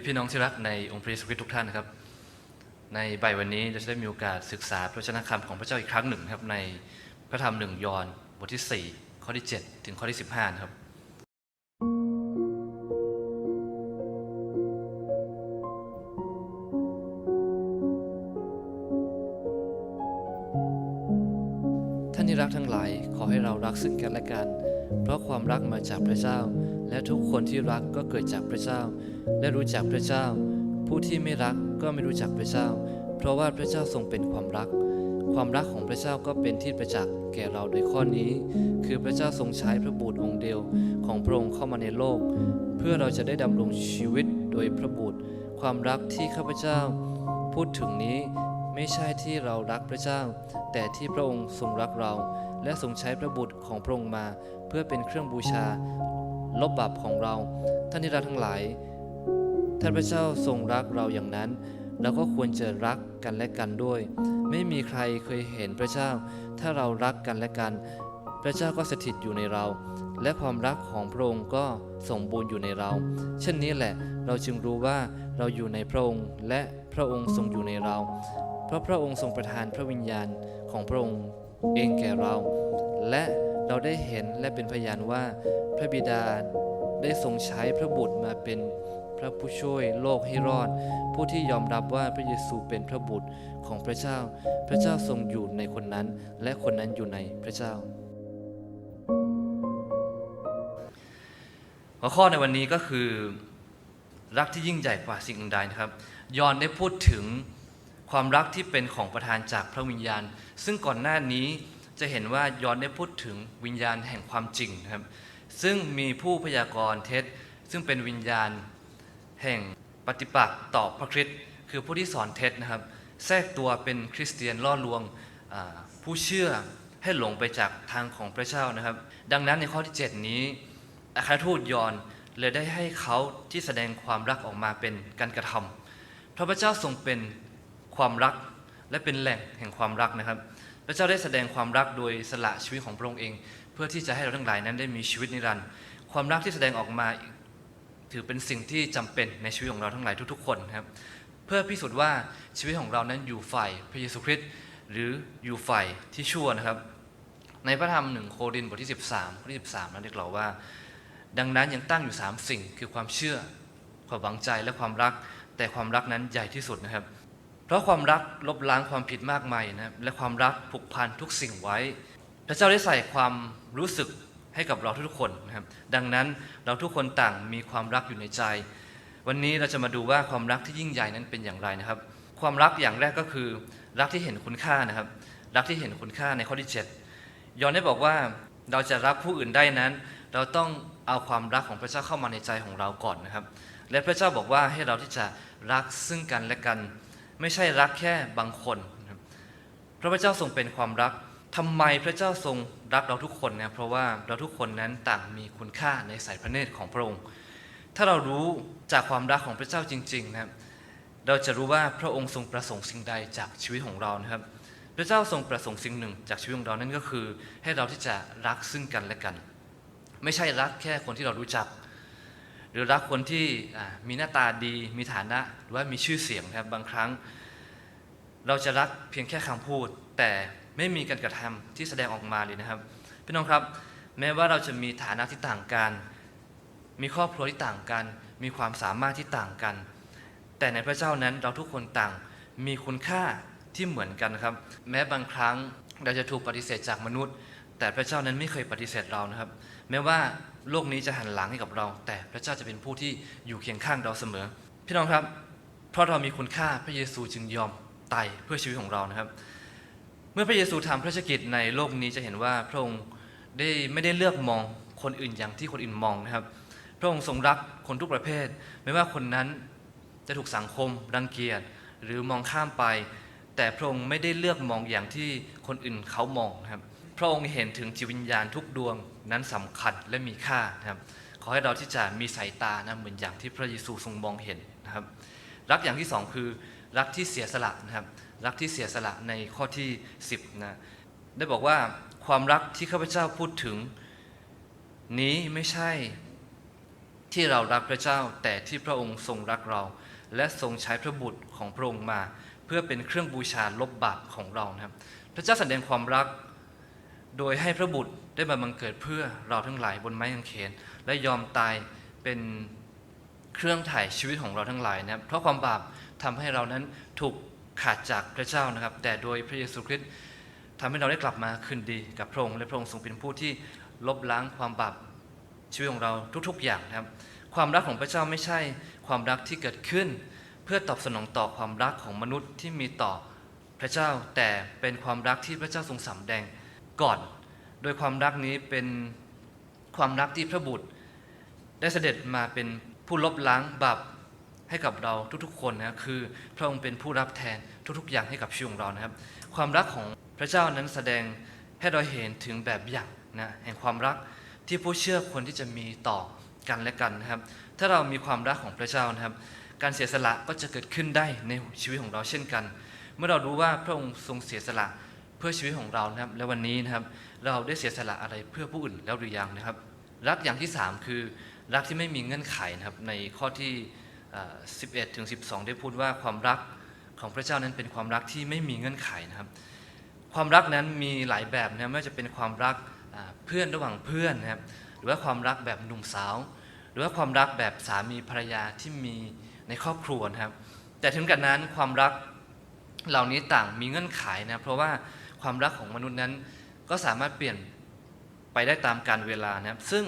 ีพี่น้องที่รักในองค์พระเยซูคริสต์ทุกท่านนะครับ ในบ่ายวันนี้เราจะได้มีโอกาสศึกษาพระวจนะคำของพระเจ้าอีกครั้งหนึ่งครับในพระธรรมหนึ่งยอห์นบทที่ 4 ข้อที่ 7 ถึงข้อที่ 15 ครับท่านที่รักทั้งหลายขอให้เรารักซึ่งกันและกัน เพราะความรักมาจากพระเจ้า และทุกคนที่รักก็เกิดจากพระเจ้า และรู้จักพระเจ้า ผู้ที่ไม่รักก็ไม่รู้จักพระเจ้า เพราะว่าพระเจ้าทรงเป็นความรัก ความรักของพระเจ้าก็เป็นที่ประจักษ์แก่เราโดยข้อนี้ คือพระเจ้าทรงใช้พระบุตรองค์เดียวของพระองค์เข้ามาในโลก เพื่อเราจะได้ดำรงชีวิตโดยพระบุตร ความรักที่ข้าพเจ้า พูดถึงนี้ไม่ใช่ที่เรารักพระเจ้า แต่ที่พระองค์ทรงรักเรา และทรงใช้พระบุตรของพระองค์มา เพื่อเป็นเครื่องบูชา ลบบาปของเรา ท่านที่รักทั้งหลาย ท่านพระเจ้าทรงรักเราอย่างนั้นเราก็ควรจะรักกันและกันด้วย ไม่มีใครเคยเห็นพระเจ้า ถ้าเรารักกันและกัน พระเจ้าก็สถิตอยู่ในเรา และความรักของพระองค์ก็สมบูรณ์อยู่ในเรา เช่นนี้แหละเราจึงรู้ว่าเราอยู่ในพระองค์และพระองค์ทรงอยู่ในเรา เพราะพระองค์ทรงประทานพระวิญญาณของพระองค์เองแก่เรา และ เราได้เห็นและเป็นพยานว่าพระบิดาได้ทรงใช้พระบุตรมาเป็นพระผู้ช่วยโลกให้รอด ผู้ที่ยอมรับว่าพระเยซูเป็นพระบุตรของพระเจ้า พระเจ้าทรงอยู่ในคนนั้น และคนนั้นอยู่ในพระเจ้า หัวข้อในวันนี้ก็คือรักที่ยิ่งใหญ่กว่าสิ่งอื่นใดนะครับ ยอนได้พูดถึงความรักที่เป็นของประทานจากพระวิญญาณ ซึ่งก่อนหน้านี้ จะเห็นว่ายอนได้พูดถึงวิญญาณแห่งความจริงนะครับ ซึ่งมีผู้พยากรณ์เท็จ ซึ่งเป็นวิญญาณแห่งปฏิปักษ์ต่อพระคริสต์คือผู้ที่สอนเท็จนะครับ แทรกตัวเป็นคริสเตียนล่อลวงผู้เชื่อให้หลงไปจากทางของพระเจ้านะครับ ดังนั้นในข้อที่ 7 นี้อัครทูตยอนเลยได้ให้เขาที่แสดงความรักออกมาเป็นการกระทำเพราะพระเจ้าทรงเป็นความรักและเป็นแหล่งแห่งความรักนะครับ ระเจ้าได้แสดงความรักโดยสละชีวิตของพระองค์เอง เพื่อที่จะให้เราทั้งหลายนั้นได้มีชีวิตนิรันดร์ความรักที่แสดงออกมาถือเป็นสิ่งที่จำเป็นในชีวิตของเราทั้งหลายทุกๆ คนครับเพื่อพิสูจน์ว่าชีวิตของเรานั้นอยู่ฝ่ายพระเยซูคริสต์หรืออยู่ฝ่ายที่ชั่วนะครับ ในพระธรรมหนึ่งโครินบทที่ 13ข้อที่13 นั้นได้กล่าวว่า ดังนั้นยังตั้งอยู่ 3 สิ่งคือความเชื่อความหวังใจและความรักแต่ความรักนั้นใหญ่ที่สุดนะครับ เพราะความรักลบล้างความผิดมากมายนะครับและความรักผูกพันทุกสิ่งไว้ พระเจ้าได้ใส่ความรู้สึกให้กับเราทุกคนนะครับดังนั้นเราทุกคนต่างมีความรักอยู่ในใจ วันนี้เราจะมาดูว่าความรักที่ยิ่งใหญ่นั้นเป็นอย่างไรนะครับ ความรักอย่างแรกก็คือ รักที่เห็นคุณค่านะครับ รักที่เห็นคุณค่าในข้อที่ 7ยอห์นได้บอกว่าเราจะรักผู้อื่นได้นั้น เราต้องเอาความรักของพระเจ้าเข้ามาในใจของเราก่อนนะครับ และพระเจ้าบอกว่าให้เราที่จะรักซึ่งกันและกัน ไม่ใช่รักแค่บางคนพระเจ้าทรงเป็นความรักทำไมพระเจ้าทรงรักเราทุกคนนะเพราะว่าเราทุกคนนั้นต่างมีคุณค่าในสายพระเนตรของพระองค์ ถ้าเรารู้จากความรักของพระเจ้าจริงๆนะครับเราจะรู้ว่าพระองค์ทรงประสงค์สิ่งใดจากชีวิตของเรานะครับ พระเจ้าทรงประสงค์สิ่งหนึ่งจากชีวิตของเรานั่นก็คือ ให้เราที่จะรักซึ่งกันและกัน ไม่ใช่รักแค่คนที่เรารู้จัก หรือรักคนที่มีหน้าตาดีมีฐานะหรือว่ามีชื่อเสียงนะครับบางครั้ง เราจะรักเพียงแค่คำพูด แต่ไม่มีการกระทำที่แสดงออกมาเลยนะครับพี่น้องครับ แม้ว่าเราจะมีฐานะที่ต่างกัน มีครอบครัวที่ต่างกัน มีความสามารถที่ต่างกัน แต่ในพระเจ้านั้นเราทุกคนต่างมีคุณค่าที่เหมือนกันครับ แม้บางครั้งเราจะถูกปฏิเสธจากมนุษย์ แต่พระเจ้านั้นไม่เคยปฏิเสธเรานะครับ แม้ว่าโลกนี้จะหันหลังให้กับเรา แต่พระเจ้าจะเป็นผู้ที่อยู่เคียงข้างเราเสมอ พี่น้องครับ เพราะเรามีคุณค่าพระเยซูจึงยอมตายเพื่อชีวิตของเรานะครับ เมื่อพระเยซูทำพระชกิจในโลกนี้จะเห็นว่าพระองค์ได้ไม่ได้เลือกมองคนอื่นอย่างที่คนอื่นมองนะครับ พระองค์ทรงรักคนทุกประเภท ไม่ว่าคนนั้นจะถูกสังคมรังเกียจหรือมองข้ามไป แต่พระองค์ไม่ได้เลือกมองอย่างที่คนอื่นเขามองนะครับ ระองค์เห็นถึงจิตวิญญาณทุกดวงนั้นสำคัญและมีค่านะครับ ขอให้เราที่จะมีสายตานะเหมือนอย่างที่พระเยซูทรงมองเห็นนะครับ รักอย่างที่สองคือรักที่เสียสละนะครับ รักที่เสียสละในข้อที่ 10นะได้บอกว่าความรักที่ข้าพเจ้าพูดถึง นี้ไม่ใช่ที่เรารักพระเจ้าแต่ที่พระองค์ทรงรักเรา และทรงใช้พระบุตรของพระองค์มา เพื่อเป็นเครื่องบูชาลบบาปของเรานะครับ พระเจ้าแสดงความรัก โดยให้พระบุตรได้มาบังเกิดเพื่อเราทั้งหลายบนไม้กางเขน และยอมตายเป็นเครื่องถ่ายชีวิตของเราทั้งหลายนะครับเพราะความบาปทำให้เรานั้นถูกขาดจากพระเจ้านะครับ แต่โดยพระเยซูคริสต์ทำให้เราได้กลับมาคืนดีกับพระองค์และพระองค์ทรงเป็นผู้ที่ลบล้างความบาปชีวิตของเราทุกๆอย่างนะครับ ความรักของพระเจ้าไม่ใช่ความรักที่เกิดขึ้น เพื่อตอบสนองต่อความรักของมนุษย์ที่มีต่อพระเจ้าแต่เป็นความรักที่พระเจ้าทรงสำแดง ก่อน โดยความรักนี้เป็นความรักที่พระบุตร ได้เสด็จมาเป็นผู้ลบล้างบาปให้กับเราทุกๆ คนนะคือพระองค์เป็นผู้รับแทนทุกๆ อย่างให้กับชีวิตของเรานะครับ ความรักของพระเจ้านั้นแสดงให้เราเห็นถึงแบบอย่างนะแห่งความรักที่ผู้เชื่อควรที่จะมีต่อกันและกันนะครับ ถ้าเรามีความรักของพระเจ้านะครับ การเสียสละก็จะเกิดขึ้นได้ในชีวิตของเราเช่นกัน เมื่อเรารู้ว่าพระองค์ทรงเสียสละ เพื่อชีวิตของเรานะครับและวันนี้นะครับเราได้เสียสละอะไรเพื่อผู้อื่นแล้วหรือยังนะครับ รักอย่างที่ 3 คือรักที่ไม่มีเงื่อนไขนะครับในข้อที่ 11ถึง12 ได้พูดว่าความรักของพระเจ้านั้นเป็นความรักที่ไม่มีเงื่อนไขนะครับ ความรักนั้นมีหลายแบบนะไม่ว่าจะเป็นความรักเพื่อนระหว่างเพื่อนนะครับหรือว่าความรักแบบหนุ่มสาว หรือว่าความรักแบบสามีภรรยาที่มีในครอบครัวนะครับ แต่ถึงกันนั้นความรักเหล่านี้ต่างมีเงื่อนไขนะเพราะว่า ความรักของมนุษย์นั้น ก็สามารถเปลี่ยนไปได้ตามกาลเวลานะครับ ซึ่ง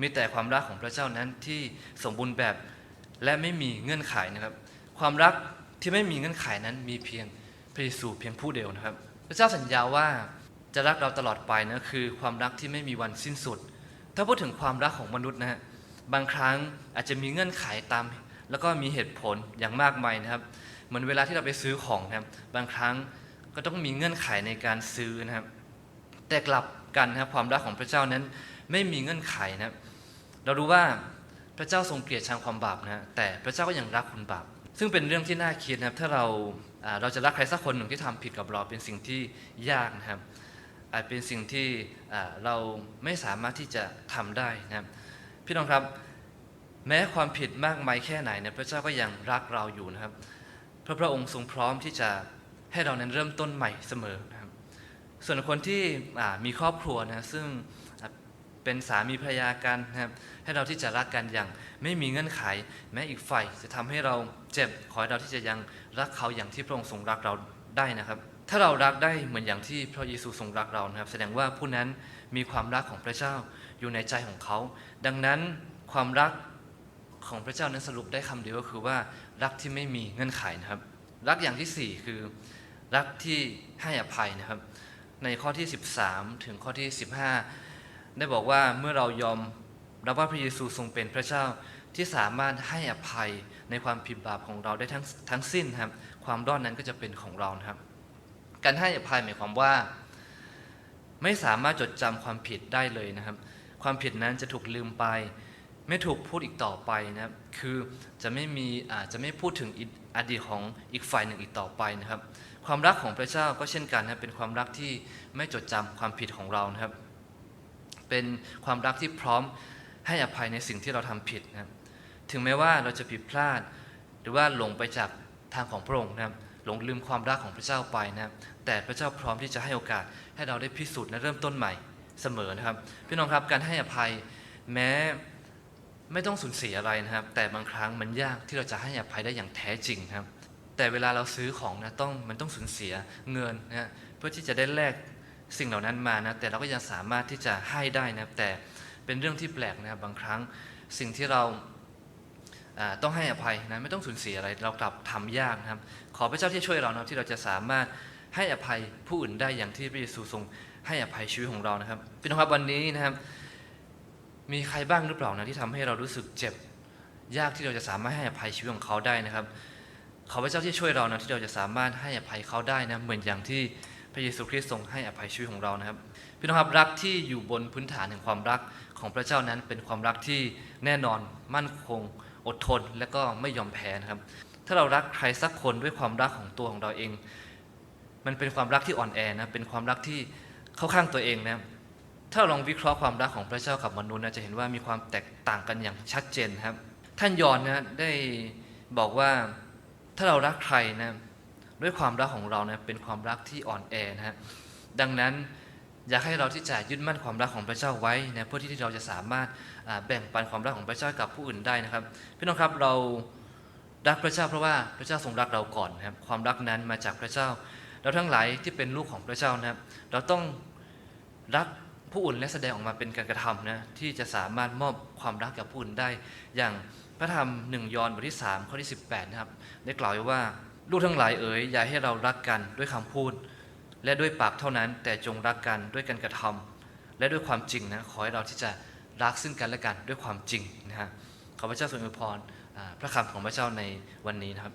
มีแต่ความรักของพระเจ้านั้นที่สมบูรณ์แบบและไม่มีเงื่อนไขนะครับ ความรักที่ไม่มีเงื่อนไขนั้นมีเพียงพระเยซูเพียงผู้เดียวนะครับ พระเจ้าสัญญาว่าจะรักเราตลอดไปนะคือความรักที่ไม่มีวันสิ้นสุด ถ้าพูดถึงความรักของมนุษย์นะฮะบางครั้งอาจจะมีเงื่อนไขตาม แล้วก็มีเหตุผลอย่างมากมายนะครับ เหมือนเวลาที่เราไปซื้อของนะครับบางครั้ง ก็ต้องมีเงื่อนไขในการซื้อนะครับ แต่กลับกันนะครับความรักของพระเจ้านั้นไม่มีเงื่อนไขนะครับ เรารู้ว่าพระเจ้าทรงเกลียดชังความบาปนะแต่พระเจ้าก็ยังรักคนบาปซึ่งเป็นเรื่องที่น่าคิดนะครับ ถ้าเราเราจะรักใครสักคนหนึ่งที่ทำผิดกับเราเป็นสิ่งที่ยากนะครับอาจเป็นสิ่งที่เราไม่สามารถที่จะทำได้นะครับ พี่น้องครับแม้ความผิดมากมายแค่ไหนเนี่ยพระเจ้าก็ยังรักเราอยู่นะครับเพราะพระองค์ทรงพร้อมที่จะ ให้เรานั้นเริ่มต้นใหม่เสมอนะครับส่วนคนที่มีครอบครัวนะซึ่งเป็นสามีภรรยากันนะครับให้เราที่จะรักกันอย่างไม่มีเงื่อนไข แม้อีกฝ่ายจะทำให้เราเจ็บขอให้เราที่จะยังรักเขาอย่างที่พระองค์ทรงรักเราได้นะครับ ถ้าเรารักได้เหมือนอย่างที่พระเยซูทรงรักเรานะครับ แสดงว่าผู้นั้นมีความรักของพระเจ้าอยู่ในใจของเขา ดังนั้นความรักของพระเจ้านั้นสรุปได้คำเดียวก็คือว่ารักที่ไม่มีเงื่อนไขนะครับ รักอย่างที่สี่คือ รักที่ให้อภัยนะครับ ในข้อที่ 13 ถึงข้อที่ 15 ได้บอกว่าเมื่อเรายอมรับว่าพระเยซูทรงเป็นพระเจ้าที่สามารถให้อภัยในความผิดบาปของเราได้ทั้งทั้งสิ้นครับ ความรอดนั้นก็จะเป็นของเรานะครับ การให้อภัยหมายความว่า ไม่สามารถจดจำความผิดได้เลยนะครับ ความผิดนั้นจะถูกลืมไป ไม่ถูกพูดอีกต่อไปนะครับ คือจะไม่มีอาจจะไม่พูดถึงออดีตของอีกฝ่ายหนึ่งอีกต่อไปนะครับ ความรักของพระเจ้าก็เช่นกันนะเป็นความรักที่ไม่จดจำความผิดของเรานะครับ เป็นความรักที่พร้อมให้อภัยในสิ่งที่เราทำผิดนะครับ ถึงแม้ว่าเราจะผิดพลาด หรือว่าหลงไปจากทางของพระองค์นะครับ หลงลืมความรักของพระเจ้าไปนะครับ แต่พระเจ้าพร้อมที่จะให้โอกาสให้เราได้พิสูจน์และเริ่มต้นใหม่เสมอนะครับ พี่น้องครับการให้อภัยแม้ ไม่ต้องสูญเสียอะไรนะครับ แต่บางครั้งมันยากที่เราจะให้อภัยได้อย่างแท้จริงครับ แต่เวลาเราซื้อของนะต้องมันต้องสูญเสียเงินนะเพื่อที่จะได้แลกสิ่งเหล่านั้นมานะแต่เราก็ยังสามารถที่จะให้ได้นะครับแต่เป็นเรื่องที่แปลกนะครับบางครั้งสิ่งที่เราต้องให้อภัยนะไม่ต้องสูญเสียอะไร เรากลับทำยากนะครับ ขอพระเจ้าที่ช่วยเรานะที่เราจะสามารถให้อภัยผู้อื่นได้อย่างที่พระเยซูทรงให้อภัยชีวิตของเรานะครับพี่น้องครับวันนี้นะครับ มีใครบ้างหรือเปล่านะที่ทำให้เรารู้สึกเจ็บ ยากที่เราจะสามารถให้อภัยชีวิตของเขาได้นะครับขอพระเจ้าที่ช่วยเรานะที่เราจะสามารถให้อภัยเขาได้นะเหมือนอย่างที่พระเยซูคริสต์ทรงให้อภัยชีวิตของเรานะครับพี่น้องครับรักที่อยู่บนพื้นฐานแห่งความรักของพระเจ้านั้นเป็นความรักที่แน่นอนมั่นคง อดทน และก็ไม่ยอมแพ้นะครับ ถ้าเรารักใครสักคนด้วยความรักของตัวของเราเอง มันเป็นความรักที่อ่อนแอนะเป็นความรักที่เข้าข้างตัวเองนะ ถ้าลองวิเคราะห์ความรักของพระเจ้ากับมนุษย์นะจะเห็นว่ามีความแตกต่างกันอย่างชัดเจนครับ ท่านยอนนะได้บอกว่าถ้าเรารักใครนะด้วยความรักของเรานะเป็นความรักที่อ่อนแอนะฮะดังนั้นอยากให้เราที่จะยึดมั่นความรักของพระเจ้าไว้นะเพื่อที่เราจะสามารถแบ่งปันความรักของพระเจ้ากับผู้อื่นได้นะครับ พี่น้องครับเรารักพระเจ้าเพราะว่าพระเจ้าทรงรักเราก่อนนะครับความรักนั้นมาจากพระเจ้า เราทั้งหลายที่เป็นลูกของพระเจ้านะครับ เราต้องรัก ผู้อื่นและแสดงออกมาเป็นการกระทำนะที่จะสามารถมอบความรักกับผู้อื่นได้ อย่างพระธรรมหนึ่งยอห์นบทที่3ข้อที่ 18นะครับได้กล่าวไว้ว่าลูกทั้งหลายเอ๋ยอย่าให้เรารักกันด้วยคำพูด และด้วยปากเท่านั้น แต่จงรักกันด้วยการกระทำและด้วยความจริงนะขอให้เราที่จะรักซึ่งกันและกันด้วยความจริงนะฮะขอพระเจ้าทรงอวยพรพระคำของพระเจ้าในวันนี้นะครับ